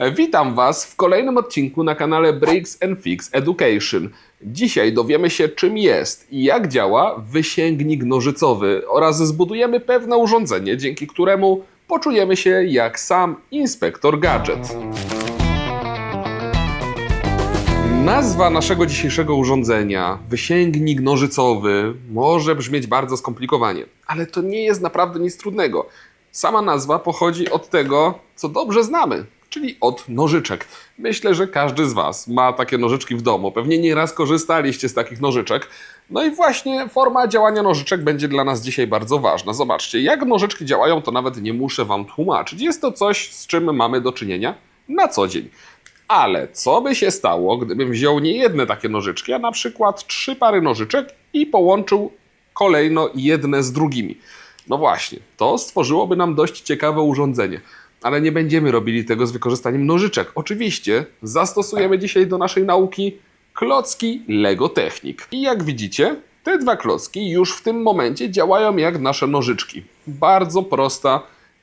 Witam Was w kolejnym odcinku na kanale Breaks and Fix Education. Dzisiaj dowiemy się, czym jest i jak działa wysięgnik nożycowy oraz zbudujemy pewne urządzenie, dzięki któremu poczujemy się jak sam inspektor gadżet. Nazwa naszego dzisiejszego urządzenia, wysięgnik nożycowy, może brzmieć bardzo skomplikowanie, ale to nie jest naprawdę nic trudnego. Sama nazwa pochodzi od tego, co dobrze znamy, czyli od nożyczek. Myślę, że każdy z Was ma takie nożyczki w domu. Pewnie nieraz korzystaliście z takich nożyczek. No i właśnie forma działania nożyczek będzie dla nas dzisiaj bardzo ważna. Zobaczcie, jak nożyczki działają, to nawet nie muszę Wam tłumaczyć. Jest to coś, z czym mamy do czynienia na co dzień. Ale co by się stało, gdybym wziął nie jedne takie nożyczki, a na przykład trzy pary nożyczek i połączył kolejno jedne z drugimi? No właśnie, to stworzyłoby nam dość ciekawe urządzenie. Ale nie będziemy robili tego z wykorzystaniem nożyczek. Oczywiście zastosujemy dzisiaj do naszej nauki klocki Lego Technik. I jak widzicie, te dwa klocki już w tym momencie działają jak nasze nożyczki. Bardzo prosta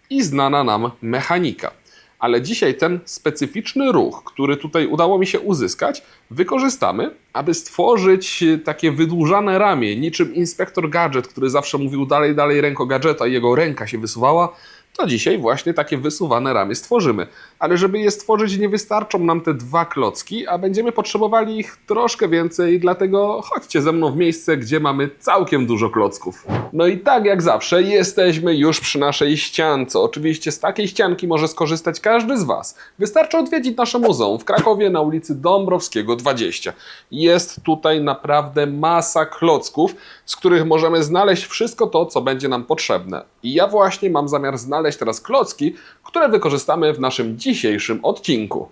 i znana nam mechanika. Ale dzisiaj ten specyficzny ruch, który tutaj udało mi się uzyskać, wykorzystamy, aby stworzyć takie wydłużane ramię, niczym inspektor gadżet, który zawsze mówił dalej, dalej ręko gadżeta i jego ręka się wysuwała. To dzisiaj właśnie takie wysuwane ramię stworzymy. Ale żeby je stworzyć, nie wystarczą nam te dwa klocki, a będziemy potrzebowali ich troszkę więcej, dlatego chodźcie ze mną w miejsce, gdzie mamy całkiem dużo klocków. No i tak jak zawsze, jesteśmy już przy naszej ściance. Oczywiście z takiej ścianki może skorzystać każdy z Was. Wystarczy odwiedzić nasze muzeum w Krakowie na ulicy Dąbrowskiego 20. Jest tutaj naprawdę masa klocków, z których możemy znaleźć wszystko to, co będzie nam potrzebne. I ja właśnie mam zamiar znaleźć teraz klocki, które wykorzystamy w naszym dzisiejszym odcinku.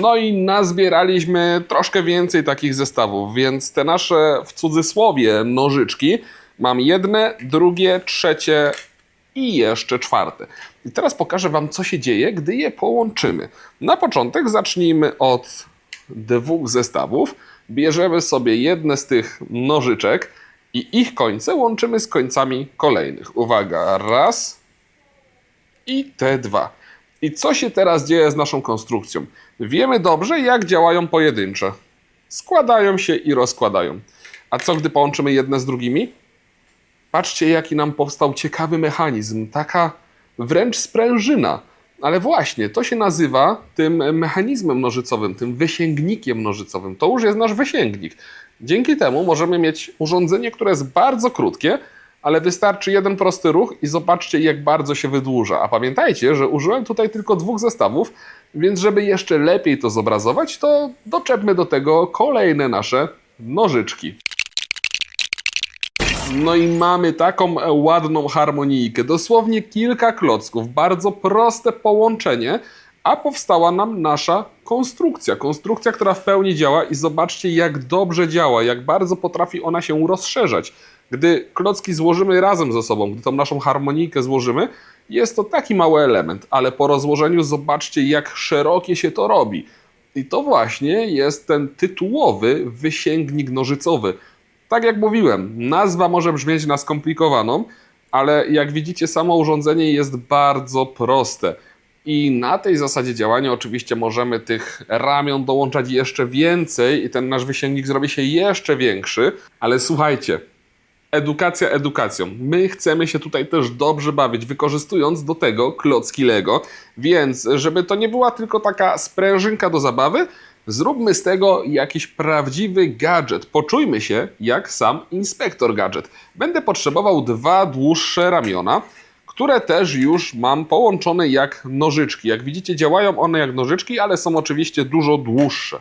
No i nazbieraliśmy troszkę więcej takich zestawów, więc te nasze w cudzysłowie nożyczki mam jedne, drugie, trzecie i jeszcze czwarte. I teraz pokażę Wam, co się dzieje, gdy je połączymy. Na początek zacznijmy od dwóch zestawów. Bierzemy sobie jedne z tych nożyczek i ich końce łączymy z końcami kolejnych. Uwaga, raz i te dwa. I co się teraz dzieje z naszą konstrukcją? Wiemy dobrze, jak działają pojedyncze. Składają się i rozkładają. A co gdy połączymy jedne z drugimi? Patrzcie, jaki nam powstał ciekawy mechanizm, taka wręcz sprężyna. Ale właśnie, to się nazywa tym mechanizmem nożycowym, tym wysięgnikiem nożycowym. To już jest nasz wysięgnik. Dzięki temu możemy mieć urządzenie, które jest bardzo krótkie, ale wystarczy jeden prosty ruch i zobaczcie, jak bardzo się wydłuża. A pamiętajcie, że użyłem tutaj tylko dwóch zestawów, więc żeby jeszcze lepiej to zobrazować, to doczepmy do tego kolejne nasze nożyczki. No i mamy taką ładną harmonijkę. Dosłownie kilka klocków, bardzo proste połączenie, a powstała nam nasza konstrukcja. Konstrukcja, która w pełni działa i zobaczcie, jak dobrze działa, jak bardzo potrafi ona się rozszerzać. Gdy klocki złożymy razem ze sobą, gdy tą naszą harmonijkę złożymy, jest to taki mały element, ale po rozłożeniu zobaczcie, jak szerokie się to robi. I to właśnie jest ten tytułowy wysięgnik nożycowy. Tak jak mówiłem, nazwa może brzmieć na skomplikowaną, ale jak widzicie, samo urządzenie jest bardzo proste. I na tej zasadzie działania oczywiście możemy tych ramion dołączać jeszcze więcej i ten nasz wysięgnik zrobi się jeszcze większy. Ale słuchajcie, edukacja edukacją. My chcemy się tutaj też dobrze bawić, wykorzystując do tego klocki Lego. Więc, żeby to nie była tylko taka sprężynka do zabawy, zróbmy z tego jakiś prawdziwy gadżet. Poczujmy się jak sam inspektor gadżet. Będę potrzebował dwa dłuższe ramiona które też już mam połączone jak nożyczki. Jak widzicie, działają one jak nożyczki, ale są oczywiście dużo dłuższe.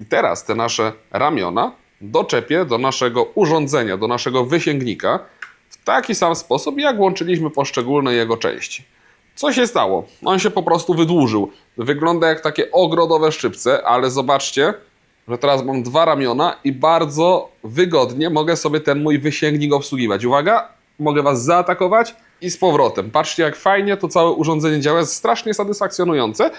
I teraz te nasze ramiona doczepię do naszego urządzenia, do naszego wysięgnika w taki sam sposób, jak łączyliśmy poszczególne jego części. Co się stało? On się po prostu wydłużył. Wygląda jak takie ogrodowe szczypce, ale zobaczcie, że teraz mam dwa ramiona i bardzo wygodnie mogę sobie ten mój wysięgnik obsługiwać. Uwaga, mogę Was zaatakować i z powrotem. Patrzcie, jak fajnie to całe urządzenie działa, jest strasznie satysfakcjonujące,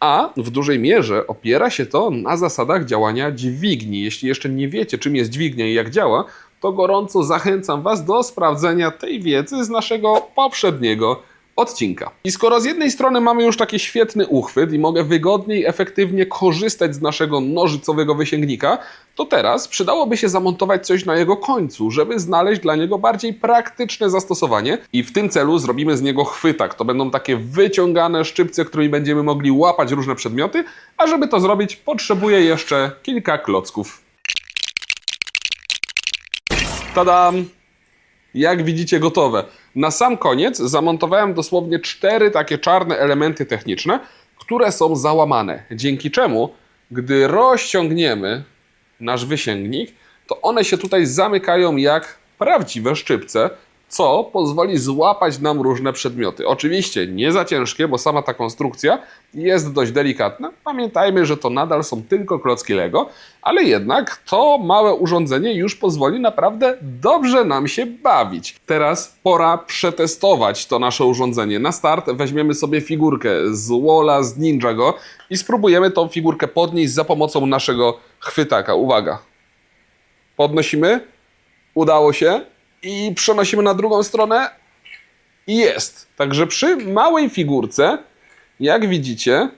a w dużej mierze opiera się to na zasadach działania dźwigni. Jeśli jeszcze nie wiecie, czym jest dźwignia i jak działa, to gorąco zachęcam Was do sprawdzenia tej wiedzy z naszego poprzedniego odcinka. I skoro z jednej strony mamy już taki świetny uchwyt i mogę wygodniej, efektywnie korzystać z naszego nożycowego wysięgnika, to teraz przydałoby się zamontować coś na jego końcu, żeby znaleźć dla niego bardziej praktyczne zastosowanie i w tym celu zrobimy z niego chwytak. To będą takie wyciągane szczypce, którymi będziemy mogli łapać różne przedmioty, a żeby to zrobić potrzebuję jeszcze kilka klocków. Tadam! Jak widzicie, gotowe. Na sam koniec zamontowałem dosłownie cztery takie czarne elementy techniczne, które są załamane. Dzięki czemu, gdy rozciągniemy nasz wysięgnik, to one się tutaj zamykają jak prawdziwe szczypce, co pozwoli złapać nam różne przedmioty. Oczywiście nie za ciężkie, bo sama ta konstrukcja jest dość delikatna. Pamiętajmy, że to nadal są tylko klocki Lego, ale jednak to małe urządzenie już pozwoli naprawdę dobrze nam się bawić. Teraz pora przetestować to nasze urządzenie. Na start weźmiemy sobie figurkę z Wola, z Ninjago i spróbujemy tą figurkę podnieść za pomocą naszego chwytaka. Uwaga. Podnosimy. Udało się. I przenosimy na drugą stronę. I jest. Także przy małej figurce, jak widzicie,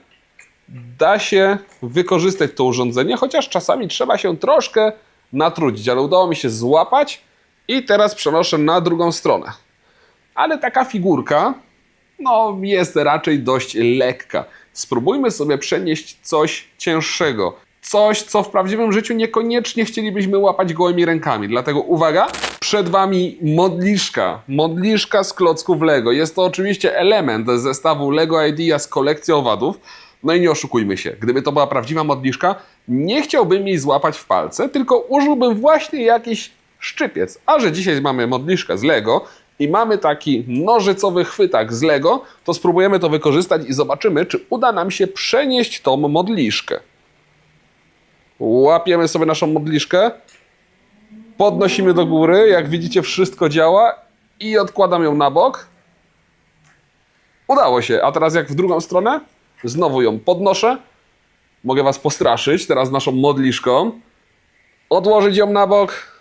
da się wykorzystać to urządzenie, chociaż czasami trzeba się troszkę natrudzić, ale udało mi się złapać i teraz przenoszę na drugą stronę. Ale taka figurka, no, jest raczej dość lekka. Spróbujmy sobie przenieść coś cięższego. Coś, co w prawdziwym życiu niekoniecznie chcielibyśmy łapać gołymi rękami. Dlatego uwaga, przed Wami modliszka. Modliszka z klocków Lego. Jest to oczywiście element zestawu Lego Idea z kolekcji owadów. No i nie oszukujmy się, gdyby to była prawdziwa modliszka, nie chciałbym jej złapać w palce, tylko użyłbym właśnie jakiś szczypiec. A że dzisiaj mamy modliszkę z Lego i mamy taki nożycowy chwytak z Lego, to spróbujemy to wykorzystać i zobaczymy, czy uda nam się przenieść tą modliszkę. Łapiemy sobie naszą modliszkę, podnosimy do góry, jak widzicie wszystko działa i odkładam ją na bok. Udało się, a teraz jak w drugą stronę, znowu ją podnoszę. Mogę was postraszyć teraz naszą modliszką. Odłożyć ją na bok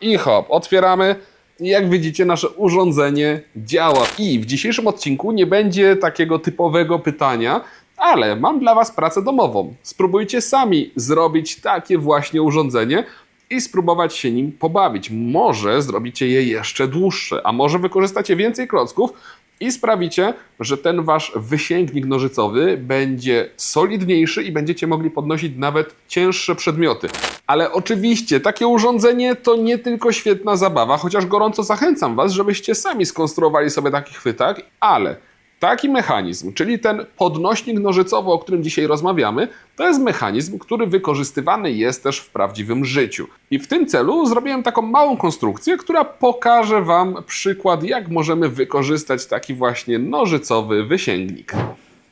i hop, otwieramy. I jak widzicie, nasze urządzenie działa. I w dzisiejszym odcinku nie będzie takiego typowego pytania, ale mam dla Was pracę domową. Spróbujcie sami zrobić takie właśnie urządzenie i spróbować się nim pobawić. Może zrobicie je jeszcze dłuższe, a może wykorzystacie więcej klocków i sprawicie, że ten wasz wysięgnik nożycowy będzie solidniejszy i będziecie mogli podnosić nawet cięższe przedmioty. Ale oczywiście takie urządzenie to nie tylko świetna zabawa, chociaż gorąco zachęcam was, żebyście sami skonstruowali sobie taki chwytak, ale Taki mechanizm, czyli ten podnośnik nożycowy, o którym dzisiaj rozmawiamy, to jest mechanizm, który wykorzystywany jest też w prawdziwym życiu. I w tym celu zrobiłem taką małą konstrukcję, która pokaże Wam przykład, jak możemy wykorzystać taki właśnie nożycowy wysięgnik.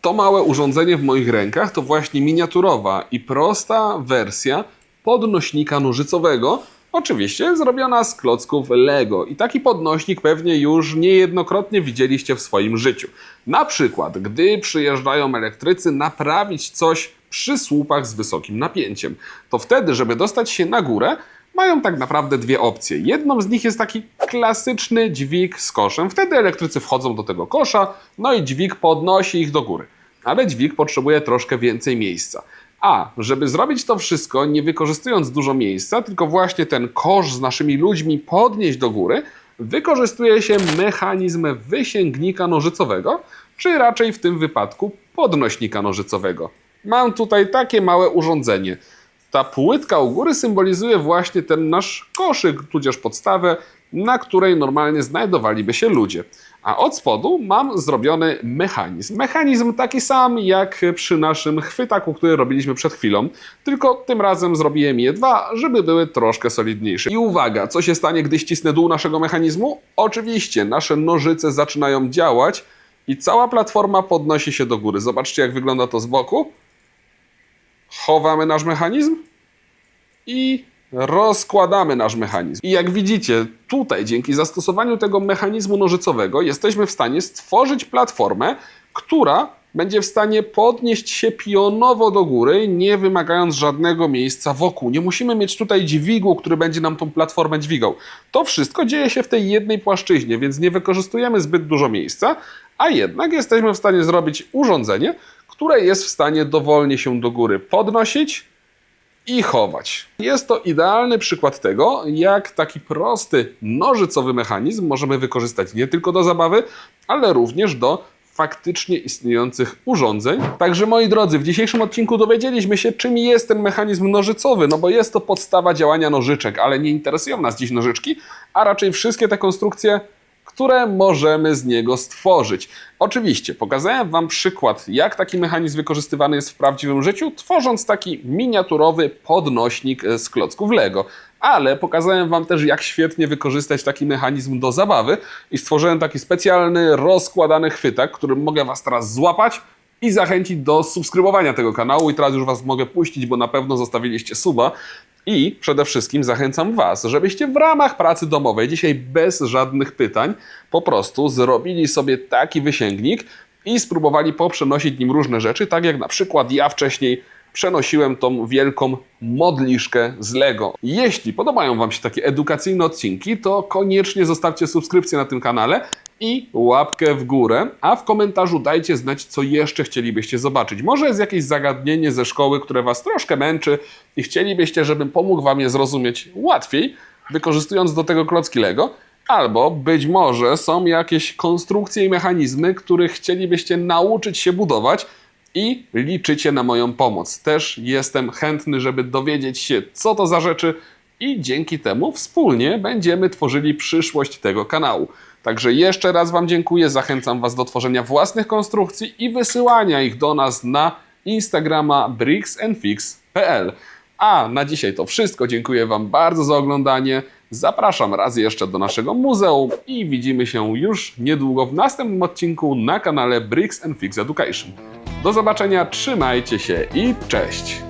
To małe urządzenie w moich rękach to właśnie miniaturowa i prosta wersja podnośnika nożycowego, Oczywiście zrobiona z klocków Lego i taki podnośnik pewnie już niejednokrotnie widzieliście w swoim życiu. Na przykład, gdy przyjeżdżają elektrycy naprawić coś przy słupach z wysokim napięciem, to wtedy, żeby dostać się na górę, mają tak naprawdę dwie opcje. Jedną z nich jest taki klasyczny dźwig z koszem. Wtedy elektrycy wchodzą do tego kosza, no i dźwig podnosi ich do góry. Ale dźwig potrzebuje troszkę więcej miejsca. A, żeby zrobić to wszystko, nie wykorzystując dużo miejsca, tylko właśnie ten kosz z naszymi ludźmi podnieść do góry, wykorzystuje się mechanizm wysięgnika nożycowego, czy raczej w tym wypadku podnośnika nożycowego. Mam tutaj takie małe urządzenie. Ta płytka u góry symbolizuje właśnie ten nasz koszyk, tudzież podstawę, na której normalnie znajdowaliby się ludzie. A od spodu mam zrobiony mechanizm. Mechanizm taki sam jak przy naszym chwytaku, który robiliśmy przed chwilą, tylko tym razem zrobiłem je dwa, żeby były troszkę solidniejsze. I uwaga, co się stanie, gdy ścisnę dół naszego mechanizmu? Oczywiście, nasze nożyce zaczynają działać i cała platforma podnosi się do góry. Zobaczcie, jak wygląda to z boku. Chowamy nasz mechanizm i rozkładamy nasz mechanizm. I jak widzicie, tutaj dzięki zastosowaniu tego mechanizmu nożycowego jesteśmy w stanie stworzyć platformę, która będzie w stanie podnieść się pionowo do góry, nie wymagając żadnego miejsca wokół. Nie musimy mieć tutaj dźwigu, który będzie nam tą platformę dźwigał. To wszystko dzieje się w tej jednej płaszczyźnie, więc nie wykorzystujemy zbyt dużo miejsca, a jednak jesteśmy w stanie zrobić urządzenie, które jest w stanie dowolnie się do góry podnosić i chować. Jest to idealny przykład tego, jak taki prosty nożycowy mechanizm możemy wykorzystać nie tylko do zabawy, ale również do faktycznie istniejących urządzeń. Także moi drodzy, w dzisiejszym odcinku dowiedzieliśmy się, czym jest ten mechanizm nożycowy, no bo jest to podstawa działania nożyczek, ale nie interesują nas dziś nożyczki, a raczej wszystkie te konstrukcje, które możemy z niego stworzyć. Oczywiście, pokazałem Wam przykład, jak taki mechanizm wykorzystywany jest w prawdziwym życiu, tworząc taki miniaturowy podnośnik z klocków Lego. Ale pokazałem Wam też, jak świetnie wykorzystać taki mechanizm do zabawy i stworzyłem taki specjalny, rozkładany chwytak, którym mogę Was teraz złapać i zachęcić do subskrybowania tego kanału. I teraz już Was mogę puścić, bo na pewno zostawiliście suba. I przede wszystkim zachęcam Was, żebyście w ramach pracy domowej, dzisiaj bez żadnych pytań, po prostu zrobili sobie taki wysięgnik i spróbowali poprzenosić nim różne rzeczy, tak jak na przykład ja wcześniej przenosiłem tą wielką modliszkę z Lego. Jeśli podobają Wam się takie edukacyjne odcinki, to koniecznie zostawcie subskrypcję na tym kanale i łapkę w górę, a w komentarzu dajcie znać, co jeszcze chcielibyście zobaczyć. Może jest jakieś zagadnienie ze szkoły, które Was troszkę męczy i chcielibyście, żebym pomógł Wam je zrozumieć łatwiej, wykorzystując do tego klocki Lego, albo być może są jakieś konstrukcje i mechanizmy, których chcielibyście nauczyć się budować, i liczycie na moją pomoc. Też jestem chętny, żeby dowiedzieć się, co to za rzeczy, i dzięki temu wspólnie będziemy tworzyli przyszłość tego kanału. Także jeszcze raz Wam dziękuję, zachęcam Was do tworzenia własnych konstrukcji i wysyłania ich do nas na Instagrama bricksandfix.pl. A na dzisiaj to wszystko. Dziękuję Wam bardzo za oglądanie. Zapraszam raz jeszcze do naszego muzeum i widzimy się już niedługo w następnym odcinku na kanale Bricks and Fix Education. Do zobaczenia, trzymajcie się i cześć!